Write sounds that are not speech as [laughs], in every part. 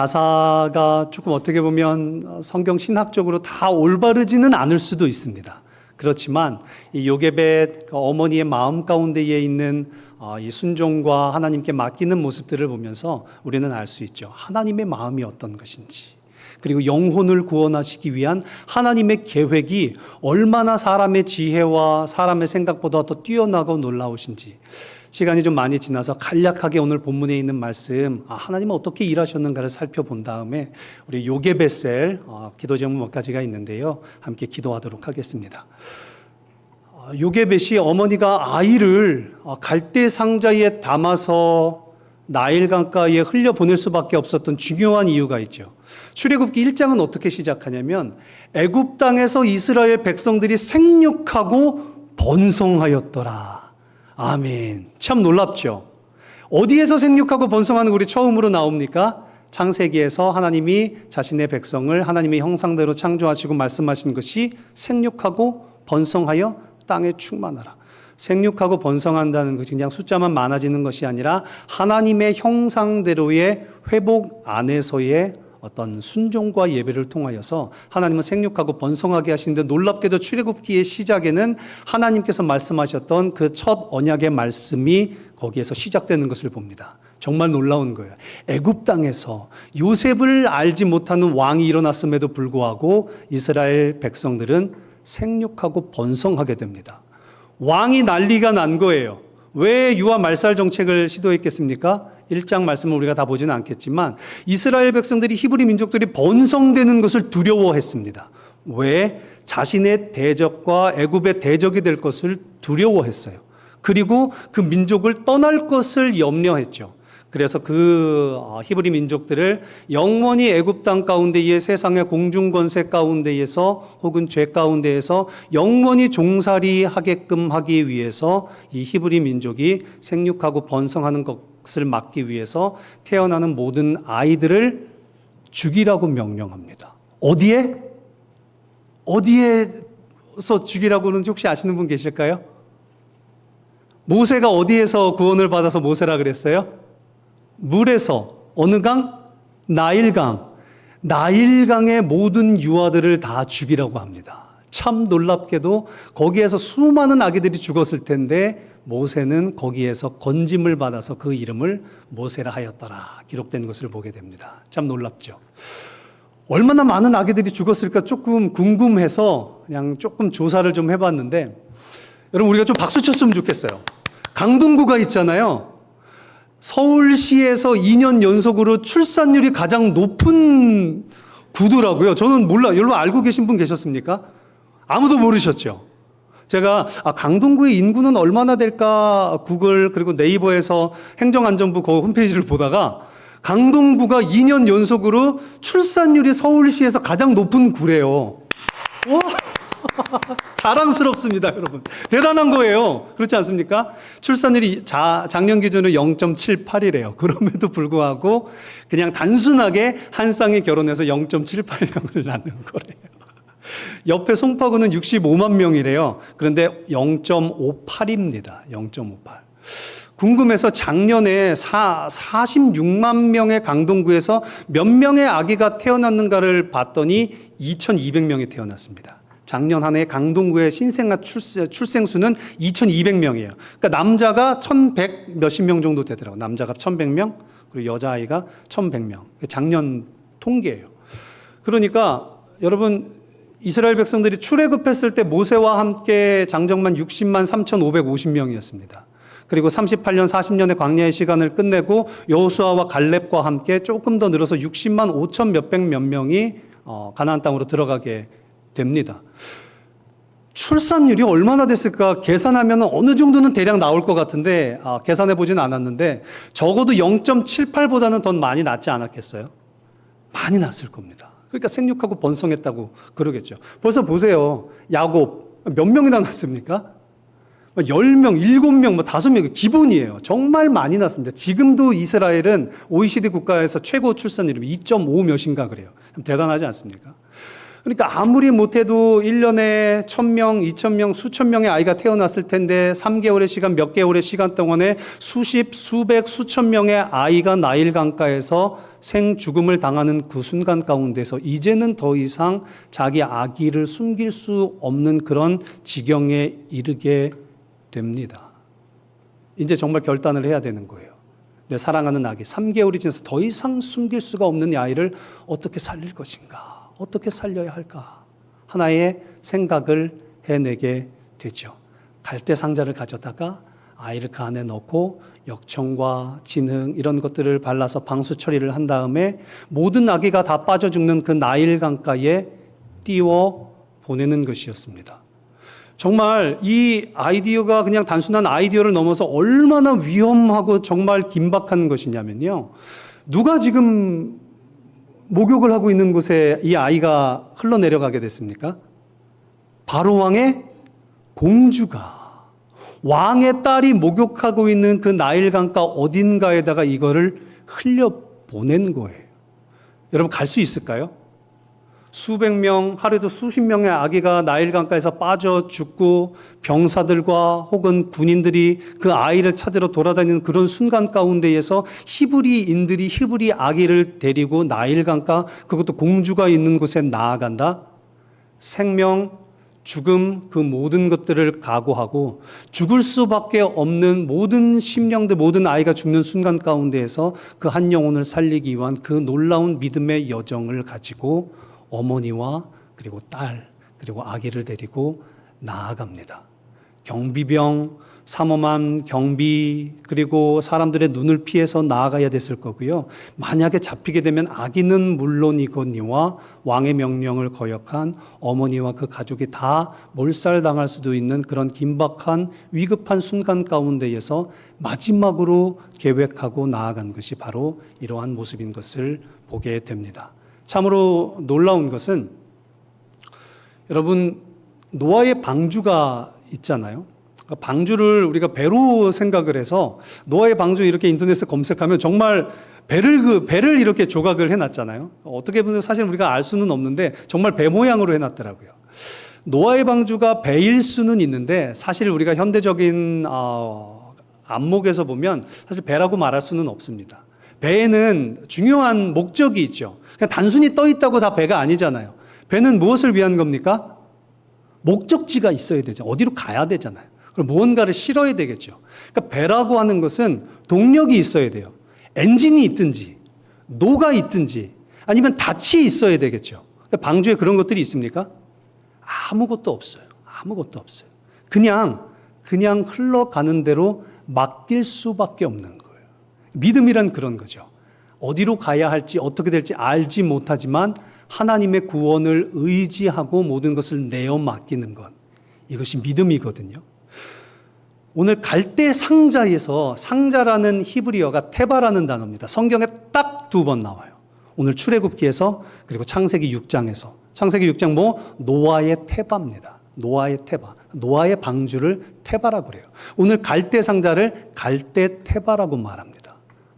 가사가 조금 어떻게 보면 성경 신학적으로 다 올바르지는 않을 수도 있습니다. 그렇지만 이 요게벳 그 어머니의 마음 가운데에 있는 어, 이 순종과 하나님께 맡기는 모습들을 보면서 우리는 알 수 있죠. 하나님의 마음이 어떤 것인지. 그리고 영혼을 구원하시기 위한 하나님의 계획이 얼마나 사람의 지혜와 사람의 생각보다 더 뛰어나고 놀라우신지 시간이 좀 많이 지나서 간략하게 오늘 본문에 있는 말씀 아, 하나님은 어떻게 일하셨는가를 살펴본 다음에 우리 요게베셀 어, 기도 제목 몇 가지가 있는데요 함께 기도하도록 하겠습니다. 어, 요게벳이 어머니가 아이를 어, 갈대 상자에 담아서 나일 강가에 흘려 보낼 수밖에 없었던 중요한 이유가 있죠. 출애굽기 1장은 어떻게 시작하냐면 애굽 땅에서 이스라엘 백성들이 생육하고 번성하였더라. 아멘. 참 놀랍죠. 어디에서 생육하고 번성하는 거 우리 처음으로 나옵니까? 창세기에서 하나님이 자신의 백성을 하나님의 형상대로 창조하시고 말씀하신 것이 생육하고 번성하여 땅에 충만하라. 생육하고 번성한다는 것이 그냥 숫자만 많아지는 것이 아니라 하나님의 형상대로의 회복 안에서의 어떤 순종과 예배를 통하여서 하나님은 생육하고 번성하게 하시는데 놀랍게도 출애굽기의 시작에는 하나님께서 말씀하셨던 그 첫 언약의 말씀이 거기에서 시작되는 것을 봅니다. 정말 놀라운 거예요. 애굽 땅에서 요셉을 알지 못하는 왕이 일어났음에도 불구하고 이스라엘 백성들은 생육하고 번성하게 됩니다. 왕이 난리가 난 거예요. 왜 유아 말살 정책을 시도했겠습니까? 1장 말씀을 우리가 다 보지는 않겠지만 이스라엘 백성들이 히브리 민족들이 번성되는 것을 두려워했습니다. 왜? 자신의 대적과 애굽의 대적이 될 것을 두려워했어요. 그리고 그 민족을 떠날 것을 염려했죠. 그래서 그 어, 히브리 민족들을 영원히 애굽 땅 가운데의 세상의 공중 권세 가운데에서 혹은 죄 가운데에서 영원히 종살이 하게끔 하기 위해서 이 히브리 민족이 생육하고 번성하는 것을 막기 위해서 태어나는 모든 아이들을 죽이라고 명령합니다. 어디에? 어디에서 죽이라고 하는지 혹시 아시는 분 계실까요? 모세가 어디에서 구원을 받아서 모세라 그랬어요? 물에서 어느 강? 나일강. 나일강의 모든 유아들을 다 죽이라고 합니다. 참 놀랍게도 거기에서 수많은 아기들이 죽었을 텐데 모세는 거기에서 건짐을 받아서 그 이름을 모세라 하였더라 기록된 것을 보게 됩니다. 참 놀랍죠. 얼마나 많은 아기들이 죽었을까 조금 궁금해서 그냥 조금 조사를 좀 해봤는데 여러분 우리가 좀 박수 쳤으면 좋겠어요. 강동구가 있잖아요. 서울시에서 2년 연속으로 출산율이 가장 높은 구도라고요. 저는 몰라. 여러분 알고 계신 분 계셨습니까? 아무도 모르셨죠. 제가 아, 강동구의 인구는 얼마나 될까 구글 그리고 네이버에서 행정안전부 그 홈페이지를 보다가 강동구가 2년 연속으로 출산율이 서울시에서 가장 높은 구래요. 와! [laughs] 자랑스럽습니다, 여러분. 대단한 거예요. 그렇지 않습니까? 출산율이 자, 작년 기준으로 0.78이래요. [laughs] 그럼에도 불구하고 그냥 단순하게 한 쌍이 결혼해서 0.78명을 낳는 거래요. [laughs] 옆에 송파구는 65만 명이래요. 그런데 0.58입니다. 0.58. 궁금해서 작년에 사, 46만 명의 강동구에서 몇 명의 아기가 태어났는가를 봤더니 2,200명이 태어났습니다. 작년 한 해 강동구의 신생아 출생, 출생 수는 2,200명이에요. 그러니까 남자가 1,100 몇십 명 정도 되더라고요. 남자가 1,100명, 그리고 여자아이가 1,100명. 작년 통계예요. 그러니까 여러분 이스라엘 백성들이 출애굽했을 때 모세와 함께 장정만 60만 3,550명이었습니다. 그리고 38년 40년의 광야의 시간을 끝내고 여호수아와 갈렙과 함께 조금 더 늘어서 60만 5천 몇백 몇 명이 어, 가나안 땅으로 들어가게 됩니다. 출산율이 얼마나 됐을까 계산하면 어느 정도는 대략 나올 것 같은데 아, 계산해 보진 않았는데 적어도 0.78보다는 더 많이 낮지 않았겠어요? 많이 났을 겁니다. 그러니까 생육하고 번성했다고 그러겠죠. 벌써 보세요. 야곱 몇 명이나 났습니까? 10명, 7명, 뭐 5명 기본이에요. 정말 많이 났습니다. 지금도 이스라엘은 OECD 국가에서 최고 출산율이 2.5 몇인가 그래요. 대단하지 않습니까? 그러니까 아무리 못해도 1년에 1000명, 2000명, 수천 명의 아이가 태어났을 텐데 3개월의 시간, 몇 개월의 시간 동안에 수십, 수백, 수천 명의 아이가 나일 강가에서 생 죽음을 당하는 그 순간 가운데서 이제는 더 이상 자기 아기를 숨길 수 없는 그런 지경에 이르게 됩니다. 이제 정말 결단을 해야 되는 거예요. 내 사랑하는 아기 3개월이 지나서 더 이상 숨길 수가 없는 이 아이를 어떻게 살릴 것인가? 어떻게 살려야 할까? 하나의 생각을 해내게 되죠. 갈대 상자를 가져다가 아이를 그 안에 넣고 역청과 진흙 이런 것들을 발라서 방수 처리를 한 다음에 모든 아기가 다 빠져 죽는 그 나일 강가에 띄워 보내는 것이었습니다. 정말 이 아이디어가 그냥 단순한 아이디어를 넘어서 얼마나 위험하고 정말 긴박한 것이냐면요. 누가 지금 목욕을 하고 있는 곳에 이 아이가 흘러내려가게 됐습니까? 바로 왕의 공주가 왕의 딸이 목욕하고 있는 그 나일강가 어딘가에다가 이거를 흘려 보낸 거예요. 여러분 갈 수 있을까요? 수백 명, 하루에도 수십 명의 아기가 나일강가에서 빠져 죽고 병사들과 혹은 군인들이 그 아이를 찾으러 돌아다니는 그런 순간 가운데에서 히브리인들이 히브리 아기를 데리고 나일강가 그것도 공주가 있는 곳에 나아간다. 생명, 죽음 그 모든 것들을 각오하고 죽을 수밖에 없는 모든 심령들 모든 아이가 죽는 순간 가운데에서 그 한 영혼을 살리기 위한 그 놀라운 믿음의 여정을 가지고 어머니와 그리고 딸 그리고 아기를 데리고 나아갑니다. 경비병, 삼엄한 경비 그리고 사람들의 눈을 피해서 나아가야 됐을 거고요. 만약에 잡히게 되면 아기는 물론이거니와 왕의 명령을 거역한 어머니와 그 가족이 다 몰살당할 수도 있는 그런 긴박한 위급한 순간 가운데에서 마지막으로 계획하고 나아간 것이 바로 이러한 모습인 것을 보게 됩니다. 참으로 놀라운 것은 여러분 노아의 방주가 있잖아요. 그러니까 방주를 우리가 배로 생각을 해서 노아의 방주 이렇게 인터넷에 검색하면 정말 배를 그 배를 이렇게 조각을 해놨잖아요. 어떻게 보면 사실 우리가 알 수는 없는데 정말 배 모양으로 해놨더라고요. 노아의 방주가 배일 수는 있는데 사실 우리가 현대적인 어, 안목에서 보면 사실 배라고 말할 수는 없습니다. 배에는 중요한 목적이 있죠. 그냥 단순히 떠 있다고 다 배가 아니잖아요. 배는 무엇을 위한 겁니까? 목적지가 있어야 되죠. 어디로 가야 되잖아요. 그럼 무언가를 실어야 되겠죠. 그러니까 배라고 하는 것은 동력이 있어야 돼요. 엔진이 있든지, 노가 있든지, 아니면 닻이 있어야 되겠죠. 그러니까 방주에 그런 것들이 있습니까? 아무것도 없어요. 아무것도 없어요. 그냥, 그냥 흘러가는 대로 맡길 수밖에 없는. 믿음이란 그런 거죠. 어디로 가야 할지, 어떻게 될지 알지 못하지만 하나님의 구원을 의지하고 모든 것을 내어 맡기는 것. 이것이 믿음이거든요. 오늘 갈대 상자에서 상자라는 히브리어가 테바라는 단어입니다. 성경에 딱 두 번 나와요. 오늘 출애굽기에서 그리고 창세기 6장에서 창세기 6장 뭐 노아의 테바입니다. 노아의 테바. 노아의 방주를 테바라고 그래요. 오늘 갈대 상자를 갈대 테바라고 말합니다.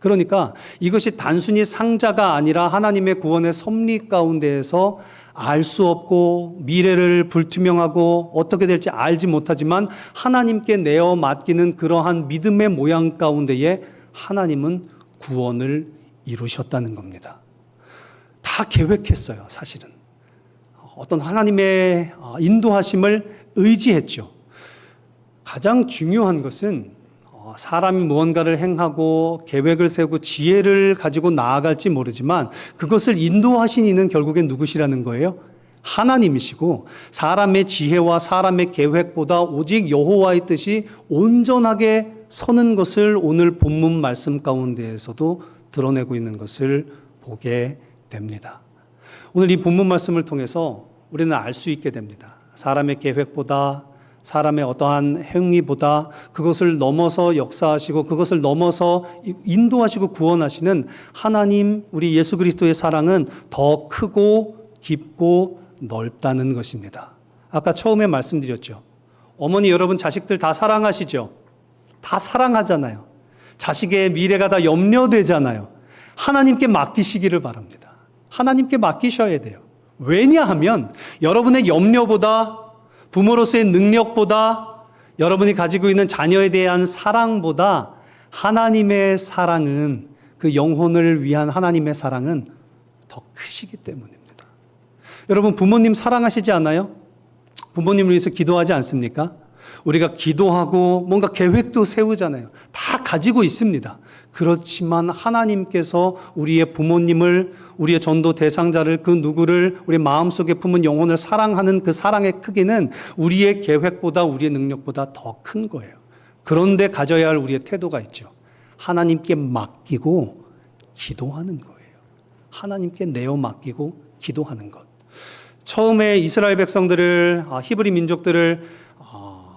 그러니까 이것이 단순히 상자가 아니라 하나님의 구원의 섭리 가운데에서 알 수 없고 미래를 불투명하고 어떻게 될지 알지 못하지만 하나님께 내어 맡기는 그러한 믿음의 모양 가운데에 하나님은 구원을 이루셨다는 겁니다. 다 계획했어요, 사실은. 어떤 하나님의 인도하심을 의지했죠. 가장 중요한 것은 어, 사람이 무언가를 행하고 계획을 세우고 지혜를 가지고 나아갈지 모르지만 그것을 인도하신 이는 결국엔 누구시라는 거예요? 하나님이시고 사람의 지혜와 사람의 계획보다 오직 여호와의 뜻이 온전하게 서는 것을 오늘 본문 말씀 가운데에서도 드러내고 있는 것을 보게 됩니다. 오늘 이 본문 말씀을 통해서 우리는 알 수 있게 됩니다. 사람의 계획보다 사람의 어떠한 행위보다 그것을 넘어서 역사하시고 그것을 넘어서 인도하시고 구원하시는 하나님 우리 예수 그리스도의 사랑은 더 크고 깊고 넓다는 것입니다. 아까 처음에 말씀드렸죠. 어머니 여러분 자식들 다 사랑하시죠? 다 사랑하잖아요. 자식의 미래가 다 염려되잖아요. 하나님께 맡기시기를 바랍니다. 하나님께 맡기셔야 돼요. 왜냐하면 여러분의 염려보다 부모로서의 능력보다 여러분이 가지고 있는 자녀에 대한 사랑보다 하나님의 사랑은 그 영혼을 위한 하나님의 사랑은 더 크시기 때문입니다. 여러분 부모님 사랑하시지 않나요? 부모님을 위해서 기도하지 않습니까? 우리가 기도하고 뭔가 계획도 세우잖아요. 다 가지고 있습니다. 그렇지만 하나님께서 우리의 부모님을 우리의 전도 대상자를 그 누구를 우리 마음속에 품은 영혼을 사랑하는 그 사랑의 크기는 우리의 계획보다 우리의 능력보다 더 큰 거예요. 그런데 가져야 할 우리의 태도가 있죠. 하나님께 맡기고 기도하는 거예요. 하나님께 내어 맡기고 기도하는 것. 처음에 이스라엘 백성들을 아, 히브리 민족들을 아,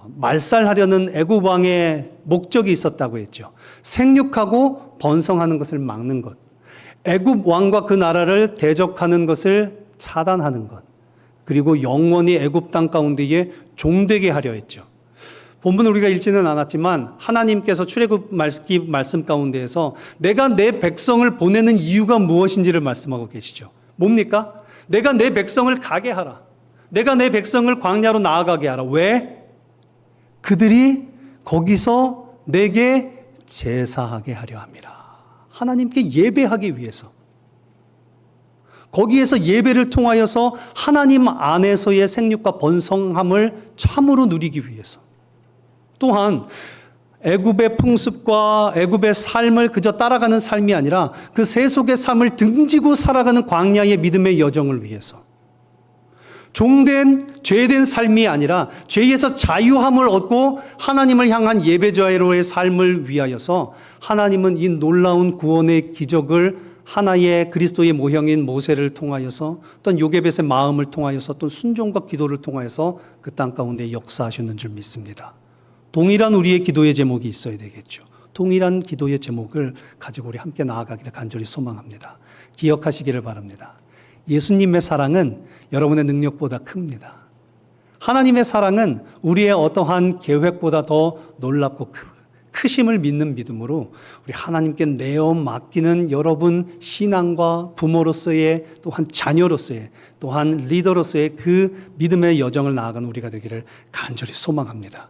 말살하려는 애굽 왕의 목적이 있었다고 했죠. 생육하고 번성하는 것을 막는 것. 애굽 왕과 그 나라를 대적하는 것을 차단하는 것. 그리고 영원히 애굽 땅 가운데에 종되게 하려 했죠. 본문 우리가 읽지는 않았지만 하나님께서 출애굽 말씀 가운데에서 내가 내 백성을 보내는 이유가 무엇인지를 말씀하고 계시죠. 뭡니까? 내가 내 백성을 가게 하라. 내가 내 백성을 광야로 나아가게 하라. 왜? 그들이 거기서 내게 제사하게 하려 함이라. 하나님께 예배하기 위해서. 거기에서 예배를 통하여서 하나님 안에서의 생육과 번성함을 참으로 누리기 위해서. 또한 애굽의 풍습과 애굽의 삶을 그저 따라가는 삶이 아니라 그 세속의 삶을 등지고 살아가는 광야의 믿음의 여정을 위해서 종된 죄된 삶이 아니라 죄에서 자유함을 얻고 하나님을 향한 예배자로의 삶을 위하여서 하나님은 이 놀라운 구원의 기적을 하나의 그리스도의 모형인 모세를 통하여서 또는 요게벳의 마음을 통하여서 또 순종과 기도를 통하여서 그 땅 가운데 역사하셨는 줄 믿습니다. 동일한 우리의 기도의 제목이 있어야 되겠죠. 동일한 기도의 제목을 가지고 우리 함께 나아가기를 간절히 소망합니다. 기억하시기를 바랍니다. 예수님의 사랑은 여러분의 능력보다 큽니다. 하나님의 사랑은 우리의 어떠한 계획보다 더 놀랍고 크, 크심을 믿는 믿음으로 우리 하나님께 내어 맡기는 여러분 신앙과 부모로서의 또한 자녀로서의 또한 리더로서의 그 믿음의 여정을 나아가는 우리가 되기를 간절히 소망합니다.